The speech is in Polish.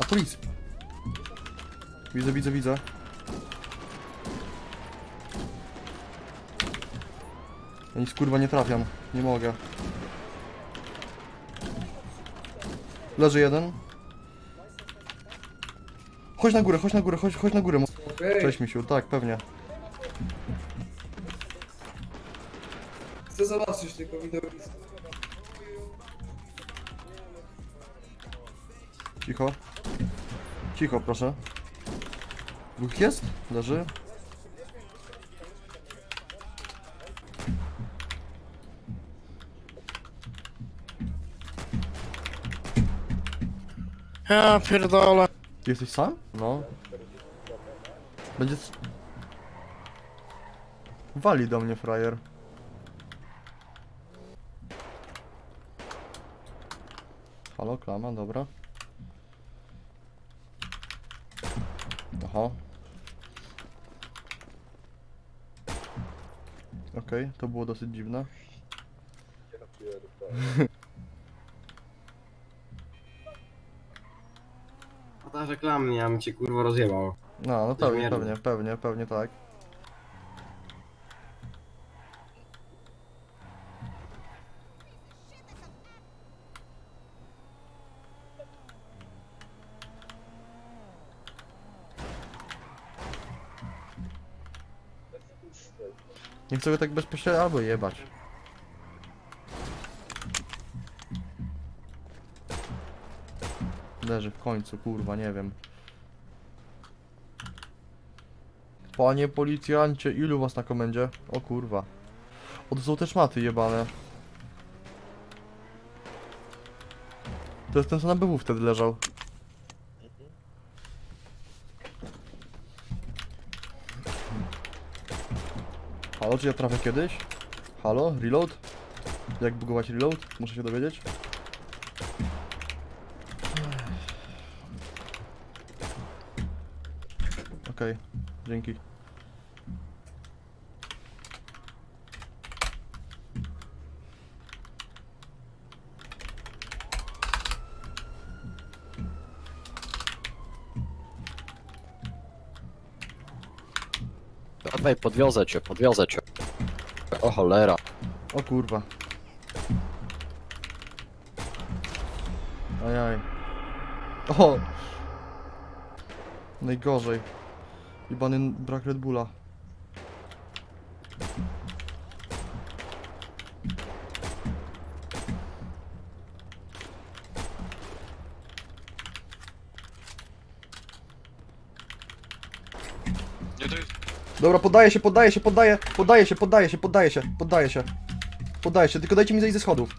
A policja. Widzę, widzę, widzę. Ja nic kurwa nie trafiam. Nie mogę. Leży jeden. Chodź na górę, chodź na górę, chodź, chodź na górę. Okej, Cześć misiu, tak, pewnie. chcę zobaczyć tylko widowisko. Cicho. Cicho, proszę. Dwóch jest? Leży. Ja pierdolę. Ty jesteś sam? No. Będzie... s- Wali do mnie frajer. Halo, klama, dobra. Aha. Okej, to było dosyć dziwne. A ta reklamy, ja bym cię kurwa rozjebał. No, no pewnie, pewnie, pewnie, pewnie tak. Nie chcę go tak bezpośrednio albo jebać. Leży w końcu, kurwa, nie wiem. Panie policjancie, ilu was na komendzie? O kurwa. O, to są te szmaty jebane. To jest ten, co na BW wtedy leżał. Halo, czy ja trafię kiedyś? Halo? Reload? Jak bugować reload? Muszę się dowiedzieć. Okej, dzięki. Dawaj, podwiozę cię, podwiozę cię. O cholera. O kurwa. Ajaj. O! Najgorzej. Jebany brak Red Bulla. Dobra, poddaję się, poddaję się, poddaję, poddaję się, poddaję się, poddaję się, poddaję się. Poddaję się, tylko dajcie mi zejść ze schodów.